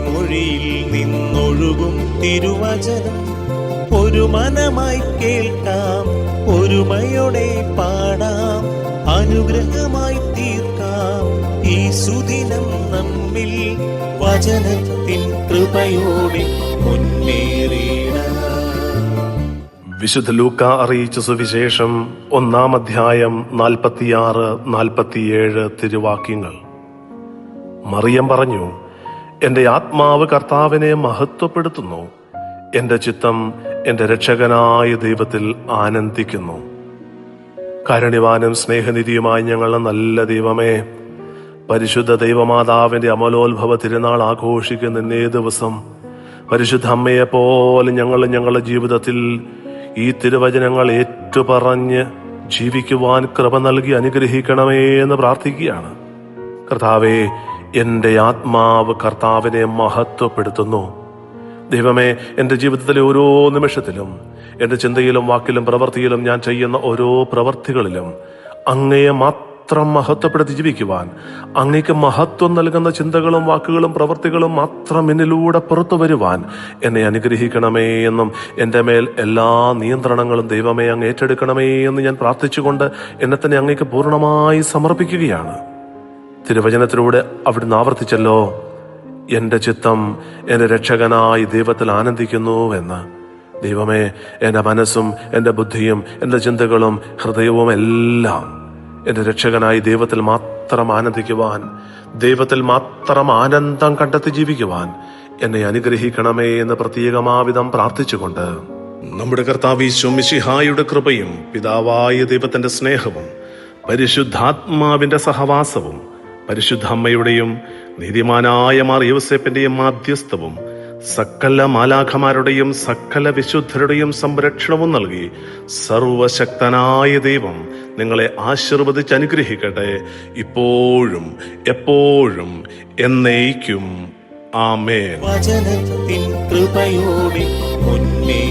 മൊഴിയിൽ നിന്നൊഴുകും തിരുവചനം. ഒരു മനമായി കേൾക്കാം ഒരുമയോടെ പാടാം അനുഗ്രഹമായി തീർക്കാം. ഈ സുദിനം നമ്മിൽ വചനത്തിൻ കൃപയോടെ മുന്നേറിയിടാം വിശുദ്ധ ലൂക്ക അറിയിച്ച സുവിശേഷം ഒന്നാം അധ്യായം നാൽപ്പത്തിയാറ് നാൽപ്പത്തിയേഴ് തിരുവാക്യങ്ങൾ. മറിയം പറഞ്ഞു എന്റെ ആത്മാവ് കർത്താവിനെ മഹത്വപ്പെടുത്തുന്നു. എന്റെ ചിത്തം എന്റെ രക്ഷകനായ ദൈവത്തിൽ ആനന്ദിക്കുന്നു. കാരുണ്യവാനും സ്നേഹനിധിയുമായ ഞങ്ങളുടെ നല്ല ദൈവമേ പരിശുദ്ധ ദൈവമാതാവിന്റെ അമലോത്ഭവ തിരുനാൾ ആഘോഷിക്കുന്ന ഇന്നേ ദിവസം പരിശുദ്ധ അമ്മയെ പോലെ ഞങ്ങൾ ഞങ്ങളുടെ ജീവിതത്തിൽ ഈ തിരുവചനങ്ങൾ ഏറ്റുപറഞ്ഞ് ജീവിക്കുവാൻ കൃപ നൽകി അനുഗ്രഹിക്കണമേ എന്ന് പ്രാർത്ഥിക്കുകയാണ്. കർത്താവെ എന്റെ ആത്മാവ് കർത്താവിനെ മഹത്വപ്പെടുത്തുന്നു. ദൈവമേ എന്റെ ജീവിതത്തിലെ ഓരോ നിമിഷത്തിലും എന്റെ ചിന്തയിലും വാക്കിലും പ്രവൃത്തിയിലും ഞാൻ ചെയ്യുന്ന ഓരോ പ്രവൃത്തികളിലും അങ്ങയെ മാത്രം മഹത്വപ്പെടുത്തി ജീവിക്കുവാൻ അങ്ങയ്ക്ക് മഹത്വം നൽകുന്ന ചിന്തകളും വാക്കുകളും പ്രവൃത്തികളും മാത്രം എന്നിലൂടെ പുറത്തു വരുവാൻ എന്നെ അനുഗ്രഹിക്കണമേ എന്നും എന്റെ മേൽ എല്ലാ നിയന്ത്രണങ്ങളും ദൈവമേ അങ്ങ് ഏറ്റെടുക്കണമേ എന്ന് ഞാൻ പ്രാർത്ഥിച്ചുകൊണ്ട് എന്നെ തന്നെ അങ്ങേക്ക് പൂർണമായി സമർപ്പിക്കുകയാണ്. തിരുവചനത്തിലൂടെ അവിടുന്ന് ആവർത്തിച്ചല്ലോ. എന്റെ ചിത്തം എന്റെ രക്ഷകനായി ദൈവത്തിൽ ആനന്ദിക്കുന്നു എന്ന്. ദൈവമേ എന്റെ മനസ്സും എന്റെ ബുദ്ധിയും എന്റെ ചിന്തകളും ഹൃദയവും എല്ലാം എന്റെ രക്ഷകനായി ദൈവത്തിൽ മാത്രം ആനന്ദിക്കുവാൻ ദൈവത്തിൽ മാത്രം ആനന്ദം കണ്ടെത്തി ജീവിക്കുവാൻ എന്നെ അനുഗ്രഹിക്കണമേ എന്ന് പ്രത്യേകമാവിധം പ്രാർത്ഥിച്ചുകൊണ്ട്. നമ്മുടെ കർത്താവീശ്വം മിശിഹായുടെ കൃപയും പിതാവായ ദൈവത്തിന്റെ സ്നേഹവും പരിശുദ്ധാത്മാവിന്റെ സഹവാസവും പരിശുദ്ധ അമ്മയുടെയും നീതിമാനായ മാർ യോസേപ്പിന്റെയും മാധ്യസ്ഥവും സകല മാലാഖമാരുടെയും സകല വിശുദ്ധരുടെയും സംരക്ഷണവും നൽകി സർവശക്തനായ ദൈവം നിങ്ങളെ ആശീർവദിച്ച് അനുഗ്രഹിക്കട്ടെ. ഇപ്പോഴും എപ്പോഴും എന്നേക്കും. ആമേൻ. വചനത്തിൻ കൃപയോടെ മുന്നേറി